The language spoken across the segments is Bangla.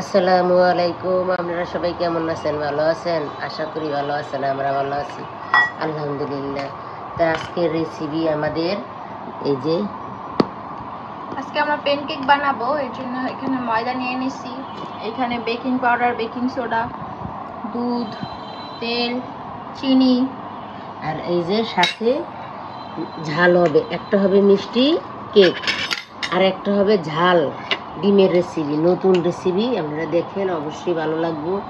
আসসালামু আলাইকুম আপনারা সবাই কেমন আছেন? ভালো আছেন? আশা করি ভালো আছেন আমরা ভালো আছি। আলহামদুলিল্লাহ। তা আজকের রেসিপি আমাদের এই যে আজকে আমরা প্যানকেক বানাবো এর জন্য এখানে ময়দা নিয়ে নিছি। এখানে বেকিং পাউডার বেকিং সোডা দুধ তেল চিনি। আর এই যে সাথে ঝাল হবে। একটা হবে মিষ্টি কেক আর একটা হবে ঝাল। ডিমের রেসিপি নতুন রেসিপি আপনারা দেখেন, অবশ্যই ভালো লাগবো।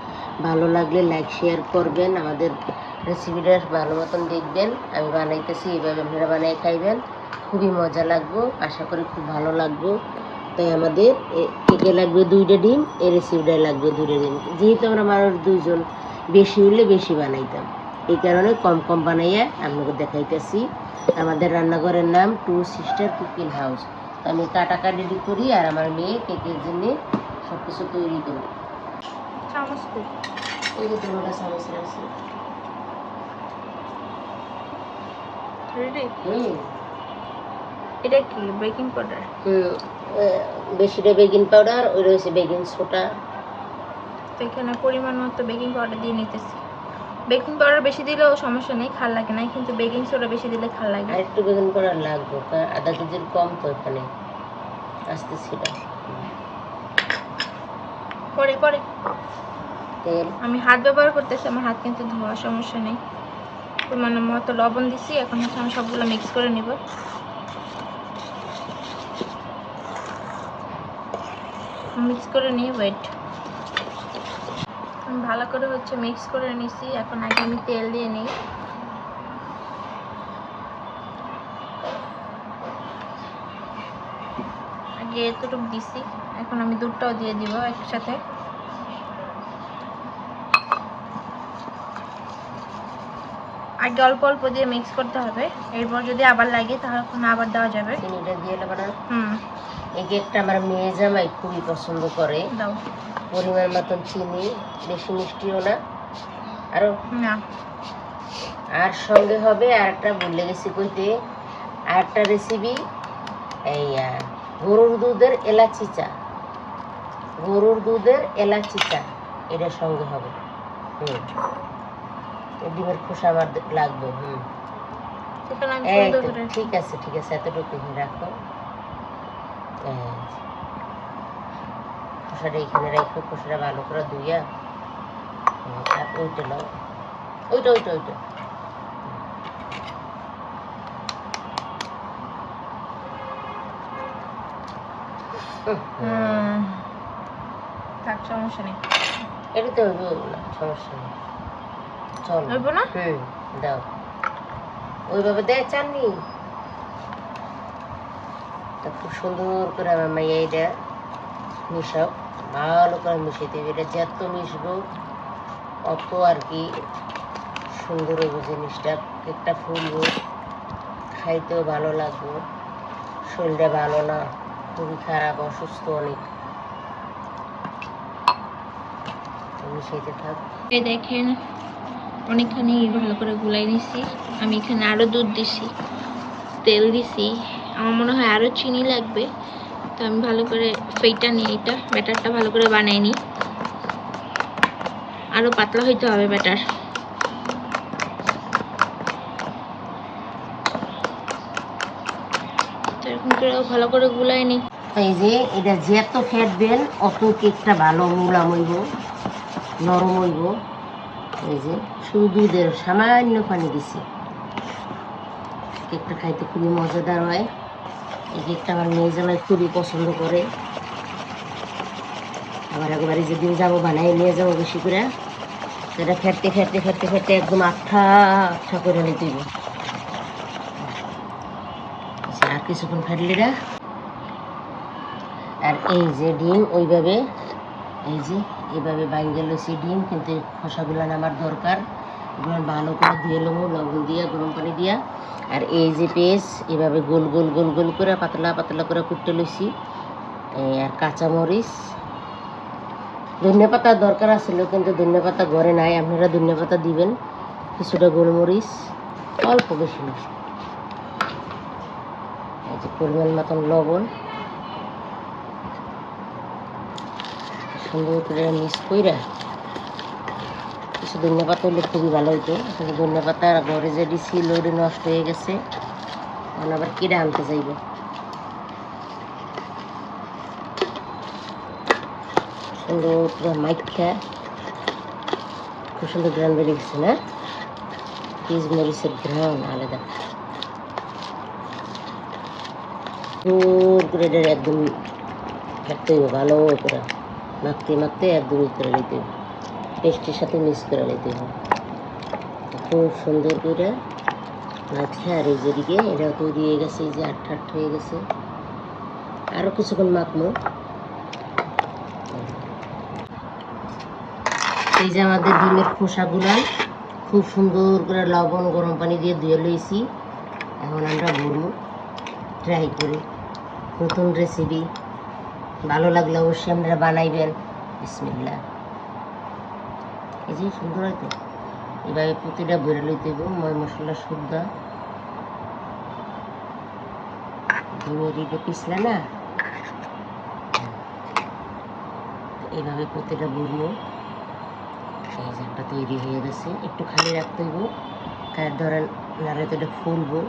ভালো লাগলে লাইক শেয়ার করবেন, আমাদের রেসিপিটা ভালো মতন দেখবেন। আমি বানাইতেছি, এইভাবে আপনারা বানিয়ে খাইবেন। খুবই মজা লাগবো, আশা করি খুব ভালো লাগবো। তাই আমাদের এ- কেকে লাগবে দুইটা ডিম, এই রেসিপিটাই লাগবে দুইটা ডিম। যেহেতু আমরা মানুষ দুইজন, বেশি হলে বেশি বানাইতাম। এই কারণে কম কম বানাইয়া আপনাকে দেখাইতেছি। আমাদের রান্নাঘরের নাম টু সিস্টার কুকিং হাউস আমি কাটাকাটি করি আর আমার মেয়ে কেকের জন্য সব কিছু তৈরি করি চামচ রাখছি এটা কি? বেকিং পাউডার বেশিটা বেকিং পাউডার ওই রয়েছে বেকিং সোডা তো এখানে পরিমাণ মতো বেকিং পাউডার দিয়ে নিতেছি। বেকিং পাউডার বেশি দিলেও সমস্যা নেই খাল লাগে না কিন্তু বেকিং সোডা বেশি দিলে খাল লাগে। আর একটু বেকিং পাউডার লাগবে কারণ আধা কেজির কম তো এখানে। আসতে ছিল পরে পরে। তেল। আমি হাত ব্যবহার করতেছি আমার হাত কিন্তু ধোয়া সমস্যা নেই। পরিমাণ মতো লবণ দিছি এখন হচ্ছে আমি সবগুলো মিক্স করে নিব। মিক্স করে নিই ওয়েট ভালো করে হচ্ছে মিক্স করে নিছি। এখন আগে আমি তেল দিয়ে নিই। আগে এতটুকু দিছি। এখন আমি দুধটাও দিয়ে দিব একসাথে। আগে অল্প অল্প দিয়ে মিক্স করতে হবে এরপর যদি আবার লাগে তাহলে আবার দেওয়া যাবে। চিনিটা দিয়ে নেব না? হুম। এই কেকটা আমার মেয়ে জামাই খুবই পছন্দ করে। দাও। পরিমাণ মতন চিনি বেশি মিষ্টিও না। আরও না। আর সঙ্গে হবে আর একটা ভুলে গেছি কইতে আর একটা রেসিপি এই গরুর দুধের এলাচি চা। গরুর দুধের এলাচি চা এটা সঙ্গে হবে। হুম। ডিমের খোসা আমার লাগবে হুম। এই তো, ঠিক আছে ঠিক আছে এতটুকু রাখো। খোসাটা এখানে রাখো খোসাটা ভালো করে ধুইয়া। ওইটা নাও। ওইটা ওইটা ওইটা। থাক সমস্যা নেই। এটা তো সমস্যা নেই। চল হইব না? হুম দাও। ওইভাবে দেয় চাননি? তা খুব সুন্দর করে আমার মাইয়া এটা মিশাও ভালো করে মিশিয়ে দেবে। এটা যত মিশবো অত আর কি সুন্দর হইব জিনিসটা। কেকটা ফুলবো খাইতেও ভালো লাগবে। শরীরটা ভালো না খুবই খারাপ অসুস্থ অনেক। মিশাইতে থাক। দেখেন অনেকখানি ভালো করে গুলাই নিছি। আমি এখানে আরও দুধ দিছি, তেল দিছি। আমার মনে হয় আরও চিনি লাগবে। তো আমি ভালো করে ফেটা নিই এটা, ব্যাটারটা ভালো করে বানাই নিই আরও পাতলা হইতে হবে ব্যাটার। করে ভালো করে গুলাই নিই এই যে, এটা যত ফেটবেন অত কেকটা ভালো মুলাম হইব, নরম হইব। এই যে শুধু সামান্য পানি দিছি। কেকটা খাইতে খুবই মজাদার হয়। এই কেকটা আমার মেয়ে জামাই খুবই পছন্দ করে। আবার একবারে যেদিন যাব বানাই নিয়ে যাব বেশি করে। সেটা ফেটতে ফেটতে ফেটতে ফেটতে একদম আঠা আঠা করে নিতে আচ্ছা, আর কিছুক্ষণ ফেটলি আর এই যে ডিম ওইভাবে এই যে এইভাবে বাইঙ্গে লইছি ডিম কিন্তু খোসাগুলো আমার দরকার। এগুলো ভালো করে ধুয়ে নেব লবণ দিয়া, গরম পানি দিয়া। আর এই যে পেস্ট এভাবে গোল গোল গোল গোল করে পাতলা পাতলা করে কুটতে লইছি। আর কাঁচামরিচ। ধনিয়া পাতা দরকার আছিল, কিন্তু ধনিয়া পাতা ঘরে নাই। আপনারা ধনিয়া পাতা দিবেন, কিছুটা গোলমরিচ, অল্প বেশি এই যে পরিমাণ মতন লবণ। সুন্দর করে মিক্স কইরা কিছু ধনিয়া পাতা হলে খুবই ভালো হইতো। আসলে ধনিয়া পাতা ঘরে যে দিছি লোডে নষ্ট হয়ে গেছে, এখন আবার কিনে আনতে যাইব? সুন্দর করে মাইখা খুব সুন্দর গ্রান বেরিয়ে গেছে না? পিস মরিচের গ্রান আলাদা। সুন্দর করে একদম ভালো করে। মাখতে মাখতে একদম ই করে নিতে হবে পেস্টের সাথে মিক্স করে নিতে হবে খুব সুন্দর করে মাখে আর এই যেদিকে এটাও তৈরি হয়ে গেছে, এই যে আটটা আট হয়ে গেছে। আরও কিছুক্ষণ মাখবো। এই যে আমাদের ডিমের খোসাগুলা, খুব সুন্দর করে লবণ, গরম পানি দিয়ে ধুয়ে লইছি। এখন আমরা ভরবো ট্রাই করি। নতুন রেসিপি ভালো লাগলে অবশ্যই আপনারা বানাইবেন। বিসমিল্লা এই যে সুন্দর হয়তো এভাবে প্রতিটা বেড়ে লইতে হইব, ময় মশলা শুদ্ধ ডিমের ইটে পিছলা না? এইভাবে প্রতিটা বলব এই যে তৈরি হয়ে গেছে। একটু খালি রাখতে হইব। কার ধরেন নাহলে তো এটা ফুলবো।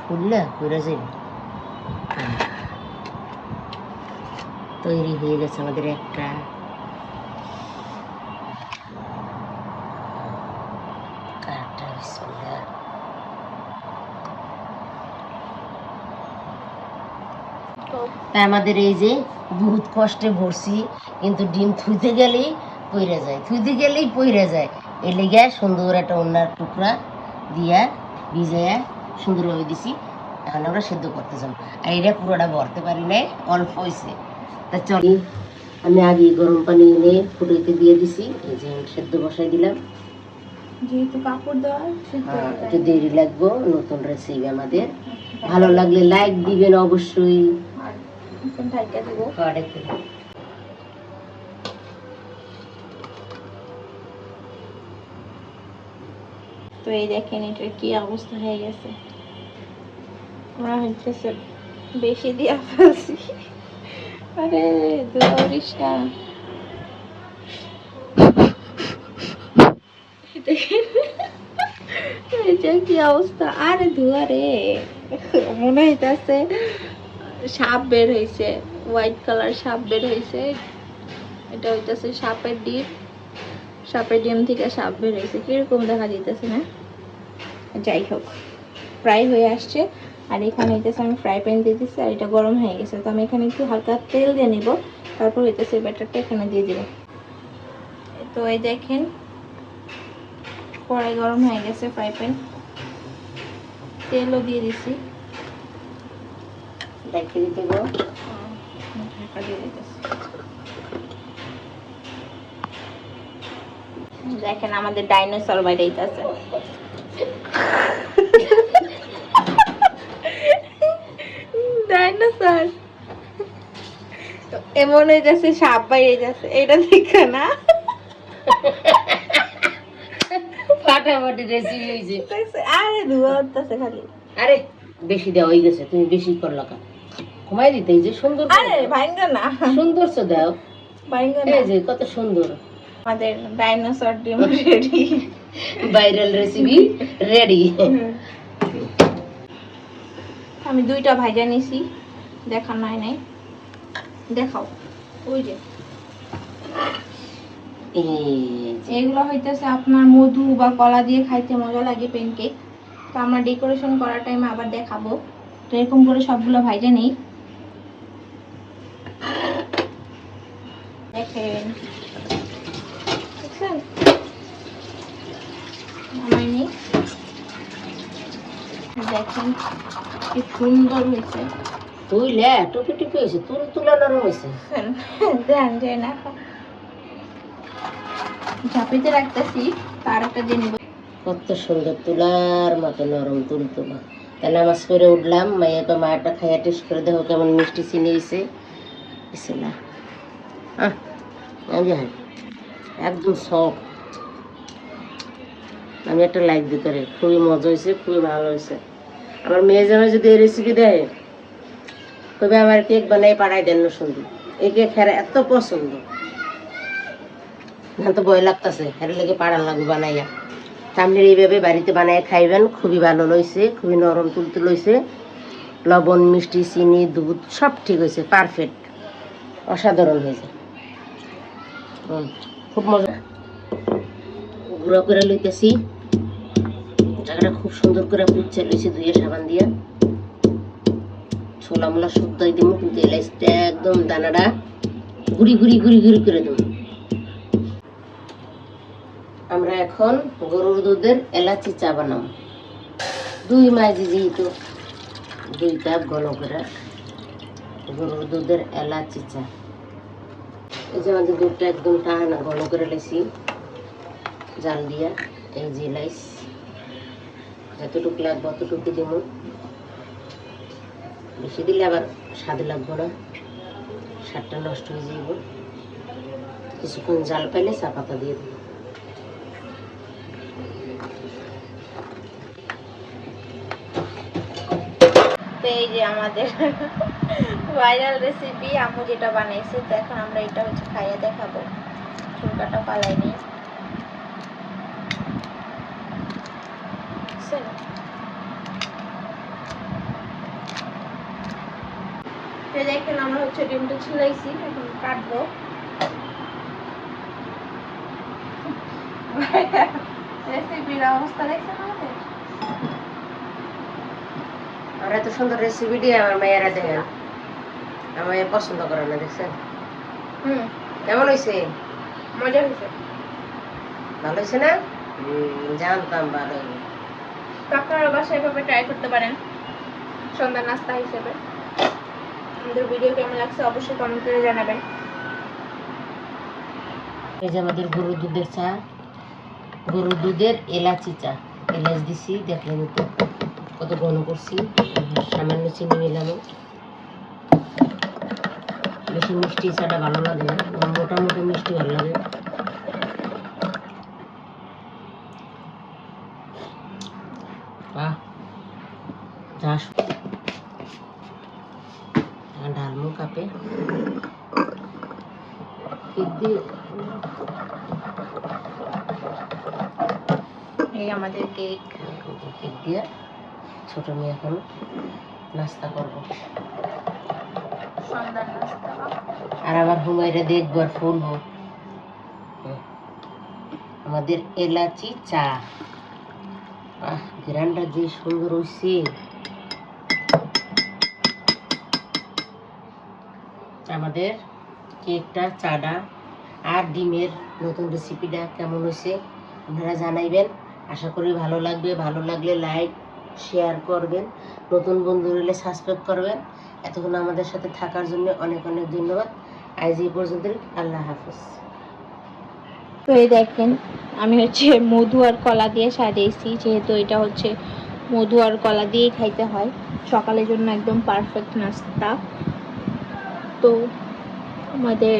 ফুললে পুরে যাবে। তৈরি হয়ে গেছে আমাদের একটা। আমাদের এই যে বহুত কষ্টে ভরছি, কিন্তু ডিম থুইতে গেলেই পইরা যায়, থুইতে গেলেই পইরা যায়। এই লেগে সুন্দর একটা অন্যার টুকরা দিয়া ভিজাইয়া সুন্দরভাবে দিছি, এখন আমরা সেদ্ধ করতে যাব। আর এটা পুরোটা ভরতে পারি নাই, অল্প হয়েছে তা চল। আমি আগে গরম পানি এনে ফুটাইতে দিয়ে দিছি এই যে সেদ্ধ বসাই দিলাম। যেহেতু কাপড় দেওয়া হ্যাঁ, একটু দেরি লাগবো নতুন রেসিপি আমাদের। ভালো লাগলে লাইক দিবেন অবশ্যই। একটু তো এই দেখেন এটার কি অবস্থা হয়ে গেছে। আমরা হচ্ছে বেশি দিয়া ফেলছি। আরে দৌড়িস কি অবস্থা? আরে ধোয়া রে। মনে হইতাছে সাপ বের হয়েছে হোয়াইট কালার সাপ বের হয়েছে এটা হইতাছে সাপের ডিম। সাপের ডিম থেকে সাপ বের হয়েছে কীরকম দেখা যাইতেছে না? যাই হোক, প্রায় হয়ে আসছে। আর এখানে হইতেছে আমি ফ্রাই প্যান দিয়ে দিচ্ছি আর এটা গরম হয়ে গেছে। তো আমি এখানে একটু হালকা তেল দিয়ে নিব, তারপর হইতেছে ব্যাটারটা এখানে দিয়ে দিব। তো এই দেখেন, কড়াই গরম হয়ে গেছে ফ্রাই প্যান তেলও দিয়ে দিছি। দেখে দিতে দেখেন আমাদের ডাইনোসর বাইরেইতেছে ডাইনোসর এমন হয়ে যাচ্ছে সাপ বাইরে যাচ্ছে এটা দেখে না। ফাটাফাটি রেসিপি হয়েছে দেখছে? আরে ধোয়া উঠতেছে খালি। আরে বেশি দেওয়া হয়ে গেছে তুমি বেশি করল কা কমাই দিতে যে সুন্দর আরে। ভাঙ্গা না। সুন্দর তো দাও। ভাঙ্গা না। এই যে কত সুন্দর। আমাদের ডাইনোসর ডিম রেডি ভাইরাল রেসিপি রেডি আমি দুইটা ভাজা নিছি দেখা নাই নাই। দেখাও। ওই যে। এগুলো হইতেছে আপনার মধু বা কলা দিয়ে খাইতে মজা লাগে প্যানকেক তো আমরা ডেকোরেশন করার টাইমে আবার দেখাবো। তো এরকম করে সবগুলো ভাইজা নেই। দেখেন। দেখেন কি সুন্দর হয়েছে। তুইলে টুপি টুপি হয়েছে তুল তুলা নরম হয়েছে। ধ্যান যায় না ঝাঁপিতে রাখতেছি তার একটা নিব। কত সুন্দর তুলার মতো নরম তুল তুলা তা নামাজ করে উঠলাম মাইয়া তো মায়েরটা খাইয়া টেস্ট করে দেখো কেমন মিষ্টি চিনি হয়েছে। যে হ্যাঁ, একদম সফট আমি একটা লাইক দিতে খুবই মজা হয়েছে খুবই ভালো হয়েছে। আমার মেয়ে জামাই যদি এই রেসিপি দেয় তবে আমার কেক বানাই পাঠাই দেন সুন্দর এই কেক খেরা এত পছন্দ। তো ভয় লাগতেছে এর লেগে পাড়ার লাগবে বানাইয়া। তা আপনি এইভাবে বাড়িতে বানাইয়া খাইবেন, খুবই ভালো লইছে, খুবই নরম তুলতে লইছে। লবণ, মিষ্টি, চিনি, দুধ, সব ঠিক হয়েছে পারফেক্ট অসাধারণ হয়েছে খুব মজা। করে লইতেছি। জায়গাটা খুব সুন্দর করে পুচ্ছে লইছি ধুয়ে সাবান দিয়া। ছোলা মোলা শুদ্ধই দিব কিন্তু এলাইচটা একদম দানাটা গুড়ি গুড়ি গুড়ি গুড়ি করে দেবো। আমরা এখন গরুর দুধের এলাচি চা বানাবো। দুই মাঝি যেহেতু দুই কাপ করে গরুর দুধের এলাচি চা। এই যে আমাদের দুধটা একদম টানা ঘন করে লেছি, জাল দিয়া, এই যে এলাইচ। যতটুকু লাগবে অতটুকু দিব বেশি দিলে আবার স্বাদ লাগবে না। স্বাদটা নষ্ট হয়ে যাইব। কিছুক্ষণ জাল পাইলে চা পাতা দিয়ে দেবো। এই যে আমাদের ভাইরাল রেসিপি আম্মু যেটা বানাইছে, তো এখন আমরা এটা হচ্ছে খাইয়ে দেখাবো। চুলকাটা পালাই দেখেন আমরা হচ্ছে ডিমটা ছিলাইছি এখন কাটবো। রেসিপির অবস্থা দেখছেন আমাদের? আর এত সুন্দর রেসিপি দিয়ে আমার মেয়েরা দেখেন আমার মেয়ে পছন্দ করে না দেখছেন? হুম। কেমন হয়েছে মজা হয়েছে ভালো হয়েছে না? জানতাম ভালো হইবে। তো আপনারা বাসায় এভাবে ট্রাই করতে পারেন। সন্ধ্যা নাস্তা হিসেবে। আমাদের ভিডিও কেমন লাগছে অবশ্যই কমেন্ট করে জানাবেন। এই যে আমাদের গরুর দুধের চা, গরুর দুধের এলাচি চা। এলাচ দিছি, দেখলেন তো, কত ঘন করছি। সামান্য চিনি নিলাম। বেশি মিষ্টি চাটা ভালো লাগে না, মোটামুটি মিষ্টি ভালো লাগে বাহ যা এই আমাদের কেক কেক দিয়ে ছোট মেয়ে এখন নাস্তা করব। আর আবার হুমাইরা দেখব আর ফুলবো। আমাদের এলাচি চা। আহ গ্রানটা যে সুন্দর হয়েছে আমাদের কেকটা, চাটা আর ডিমের নতুন রেসিপিটা কেমন হয়েছে আপনারা জানাইবেন। আশা করি ভালো লাগবে। ভালো লাগলে লাইক শেয়ার করবেন। নতুন বন্ধু হলে সাবস্ক্রাইব করবেন। এতক্ষণ আমাদের সাথে থাকার জন্য অনেক অনেক ধন্যবাদ। আজ এই পর্যন্ত আল্লাহ হাফিজ। তো এই দেখেন, আমি হচ্ছে মধু আর কলা দিয়ে সাজিয়েছি। যেহেতু এটা হচ্ছে মধু আর কলা দিয়েই খাইতে হয়। সকালের জন্য একদম পারফেক্ট নাস্তা। তো আমাদের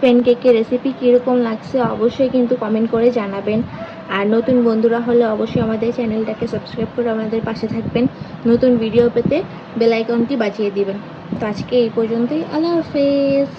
প্যানকেকের রেসিপি কীরকম লাগছে অবশ্যই কিন্তু কমেন্ট করে জানাবেন। আর নতুন বন্ধুরা হলে অবশ্যই আমাদের চ্যানেলটাকে সাবস্ক্রাইব করে আমাদের পাশে থাকবেন। নতুন ভিডিও পেতে বেলাইকনটি বাজিয়ে দিবেন। তো আজকে এই পর্যন্তই। আল্লাহ হাফেজ।